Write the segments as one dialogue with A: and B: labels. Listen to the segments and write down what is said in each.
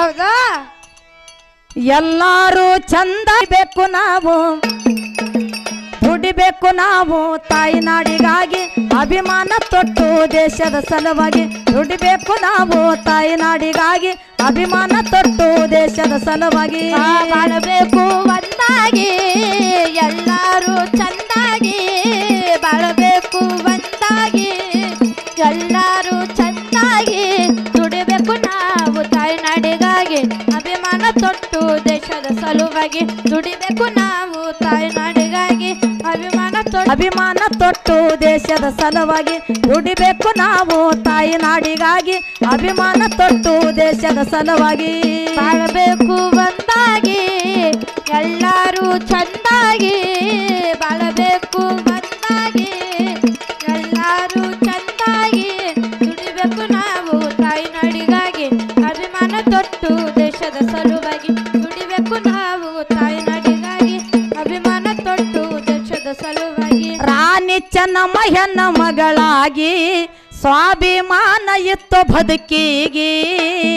A: ಹೌದಾ?
B: ಎಲ್ಲಾರು ಚಂದ ಬೇಕು ನಾವು. ದುಡಿಬೇಕು ನಾವು ತಾಯಿ ನಾಡಿಗಾಗಿ ಅಭಿಮಾನ ತೊಟ್ಟು ದೇಶದ ಸಲುವಾಗಿ. ದುಡಿಬೇಕು ನಾವು ತಾಯಿ ನಾಡಿಗಾಗಿ ಅಭಿಮಾನ ತೊಟ್ಟು ದೇಶದ ಸಲುವಾಗಿ.
A: ಬಾಳಬೇಕು ಒಂದಾಗಿ ಎಲ್ಲರೂ ಚಂದಾಗಿ. ಬಾಳಬೇಕು ಒಂದಾಗಿ ಎಲ್ಲರೂ ಸಲುವಾಗಿ ದುಡಿಬೇಕು ನಾವು ತಾಯಿ ನಾಡಿಗಾಗಿ ಅಭಿಮಾನ ತೊಟ್ಟು
B: ಅಭಿಮಾನ ತೊಟ್ಟು ದೇಶದ ಸಲುವಾಗಿ ದುಡಿಬೇಕು ನಾವು ತಾಯಿ ನಾಡಿಗಾಗಿ ಅಭಿಮಾನ ತೊಟ್ಟು ದೇಶದ ಸಲುವಾಗಿ.
A: ಬಾಳಬೇಕು ಬಂದಾಗಿ ಎಲ್ಲರೂ ಚೆಂದಾಗಿ. ಬಾಳಬೇಕು ಬಂದಾಗಿ ಎಲ್ಲರೂ ಚೆಂದಾಗಿ ದುಡಿಬೇಕು ನಾವು ತಾಯಿ ನಾಡಿಗಾಗಿ ಅಭಿಮಾನ ತೊಟ್ಟು ದೇಶದ ಸಲುವಾಗಿ ದುಡಿಬೇಕು ನಾವು ತಾಯಿ ನಾಡಿಗಾಗಿ ಅಭಿಮಾನ ತೊಟ್ಟು ದೇಶದ ಸಲುವಾಗಿ.
B: ರಾಣಿ ಚೆನ್ನಮ್ಮ ಹೆಣ್ಣ ಮಗಳಾಗಿ ಸ್ವಾಭಿಮಾನ ಇತ್ತು ಬದುಕಿಗೆ.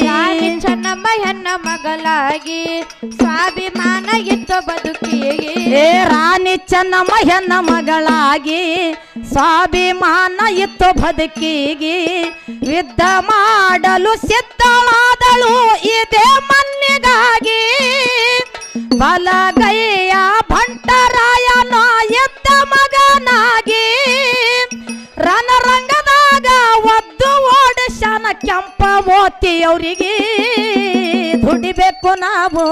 A: ರಾಣಿ ಚೆನ್ನಮ್ಮ ಹೆಣ್ಣ ಮಗಳಾಗಿ ಸ್ವಾಭಿಮಾನ ಇತ್ತು ಬದುಕಿಗೆ.
B: ಏ ರಾಣಿ ಚೆನ್ನಮ್ಮ ಹೆಣ್ಣ ಮಗಳಾಗಿ ಸ್ವಾಭಿಮಾನ ಇತ್ತು ಬದುಕಿಗೆ. ಯುದ್ಧ ಮಾಡಲು ಸಿದ್ಧಳಾದಳು ಇದೇ ಬಲಗೈಯ ಭಂಟರಾಯನ ಎದ್ದ ಮಗನಾಗಿ ರಣರಂಗದಾಗ ಒದ್ದು ಓಡಿಸನ ಕೆಂಪ ಮೋತಿಯವರಿಗೆ, ದುಡಿಬೇಕು ನಾವು.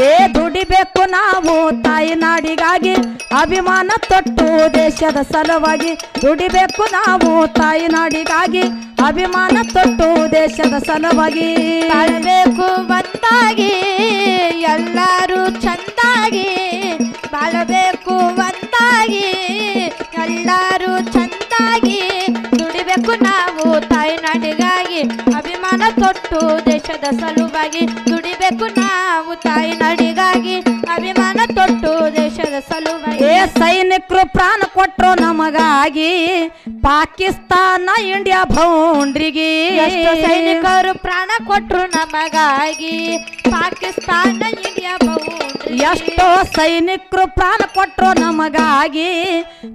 B: ಏ, ದುಡಿಬೇಕು ನಾವು. ತಾಯಿ ನಾಡಿಗಾಗಿ ಅಭಿಮಾನ ತೊಟ್ಟು ದೇಶದ ಸಲುವಾಗಿ ದುಡಿಬೇಕು ನಾವು. ತಾಯಿ ನಾಡಿಗಾಗಿ ಅಭಿಮಾನ ತೊಟ್ಟು ದೇಶದ ಸಲುವಾಗಿ.
A: ಬಾಳಬೇಕು ಒಂದಾಗಿ, ಎಲ್ಲರೂ ಚಂದಾಗಿ. ಬಾಳಬೇಕು ಒಂದಾಗಿ, ಎಲ್ಲರೂ ಚಂದಾಗಿ. ದುಡಿಬೇಕು ನಾವು ತಾಯಿ ನಾಡಿಗಾಗಿ ಅಭಿಮಾನ ತೊಟ್ಟು ದೇಶದ ಸಲುವಾಗಿ. ದುಡಿಬೇಕು ನಾವು ತಾಯಿ ನಾಡಿಗಾಗಿ ಅಭಿಮಾನ
B: ಏ ಸೈನಿಕರು ಪ್ರಾಣ ಕೊಟ್ಟರು ನಮಗಾಗಿ ಪಾಕಿಸ್ತಾನ ಇಂಡಿಯಾ ಬೌಂಡ್ರಿಗೆ
A: ಸೈನಿಕರು ಪ್ರಾಣ ಕೊಟ್ಟರು ನಮಗಾಗಿ ಪಾಕಿಸ್ತಾನ ಇಂಡಿಯಾ ಬೌಂಡ್ರಿ
B: ಎಷ್ಟೋ ಸೈನಿಕರು ಪ್ರಾಣ ಕೊಟ್ಟರು ನಮಗಾಗಿ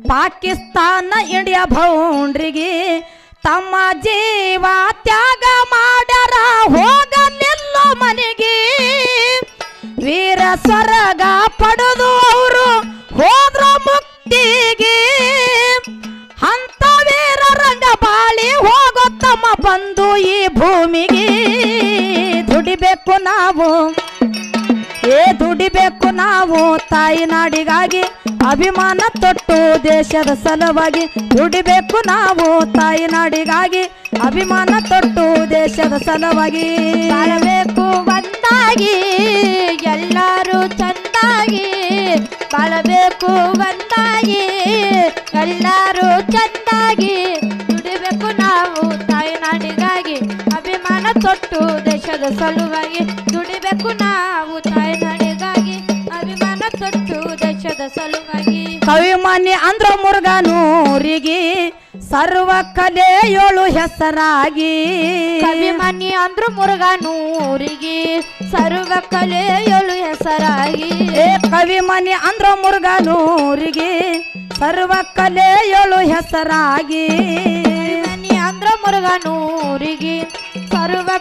B: ಪಾಕಿಸ್ತಾನ ಇಂಡಿಯಾ ಬೌಂಡ್ರಿಗೆ ತಮ್ಮ ಜೀವ ತ್ಯಾಗ ಮಾಡ್ಯಾರ ಹೋಗಲಿಲ್ಲ ಮನೆಗೆ. ವೀರ ಸ್ವರ್ಗ ಪಡೆದು ಈ ಭೂಮಿಗೆ ದುಡಿಬೇಕು ನಾವು. ಏ ದುಡಿಬೇಕು ನಾವು ತಾಯಿ ನಾಡಿಗಾಗಿ ಅಭಿಮಾನ ತೊಟ್ಟು ದೇಶದ ಸಲುವಾಗಿ. ದುಡಿಬೇಕು ನಾವು ತಾಯಿ ನಾಡಿಗಾಗಿ ಅಭಿಮಾನ ತೊಟ್ಟು ದೇಶದ ಸಲುವಾಗಿ.
A: ಬಾಳಬೇಕು ಬಂದಾಗಿ ಎಲ್ಲರೂ ಚೆನ್ನಾಗಿ ಬಾಳಬೇಕು ಬಂದಾಗಿ ಎಲ್ಲರೂ ಚಂದಾಗಿ. ತೊಟ್ಟು ದೇಶದ ಸಲುವಾಗಿ ದುಡಿಬೇಕು ನಾವು ತಾಯಿ ನಾಡಿಗಾಗಿ ಅಭಿಮಾನ ತೊಟ್ಟು ದೇಶದ ಸಲುವಾಗಿ.
B: ಕವಿಮನಿ ಅಂದ್ರ ಮುರುಗನೂರಿಗೆ ಸರ್ವ ಕಲೆಯೋಳು ಹೆಸರಾಗಿ.
A: ಕವಿಮನಿ ಅಂದ್ರು ಮುರುಗನೂರಿಗೆ ಸರ್ವ ಕಲೆಯೋಳು ಹೆಸರಾಗಿ.
B: ಏ ಕವಿಮನಿ ಅಂದ್ರ ಮುರುಗನೂರಿಗೆ ಸರ್ವ ಕಲೆಯೋಳು ಹೆಸರಾಗಿ.
A: ಅಂದ್ರ ಮುರುಗನೂರಿಗೆ ಸರ್ವ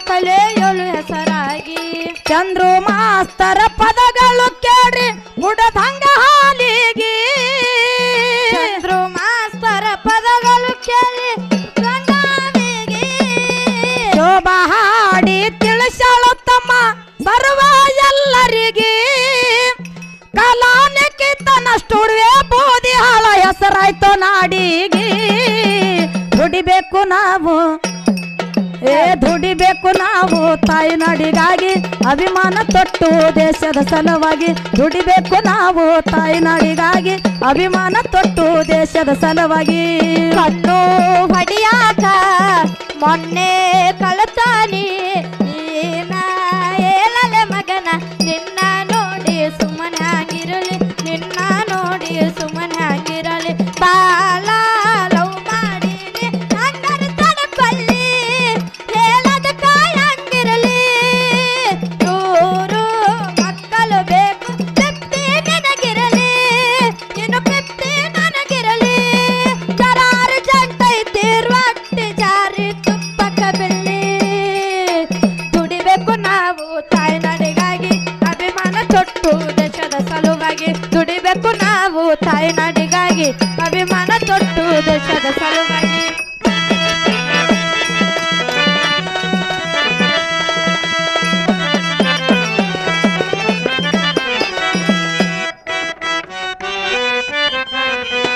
A: ಹೆಸರಾಗಿ.
B: ಚಂದ್ರು ಮಾಸ್ತರ ಪದಗಳು ಕೇಳಿ ಬುಡದಂಗ ಹಾಲಿಗೆ.
A: ಚಂದ್ರು ಮಾಸ್ತರ ಪದಗಳು ಕೇಳಿ
B: ಶೋಭಾ ಹಾಡಿ ತಿಳಿಸಳು ತಮ್ಮ ಸರ್ವ ಎಲ್ಲರಿಗೆ. ಕಲಾನಿಕಿತನ ಸ್ಟುಡಿಯೋ ಬೋದಿ ಹಾಳ ಹೆಸರಾಯ್ತು ನಾಡಿಗೆ. ದುಡಿಬೇಕು ನಾವು ದುಡಿಬೇಕು ನಾವು ತಾಯಿ ನಾಡಿಗಾಗಿ, ಅಭಿಮಾನ ತೊಟ್ಟು ದೇಶದ ಸಲುವಾಗಿ. ದುಡಿಬೇಕು ನಾವು ತಾಯಿ ನಾಡಿಗಾಗಿ, ಅಭಿಮಾನ ತೊಟ್ಟು ದೇಶದ ಸಲುವಾಗಿ.
A: ಕಣ್ಣು ಹೊಡಿಯಾಕ ಮೊನ್ನೆ ಕಳತಾನಿ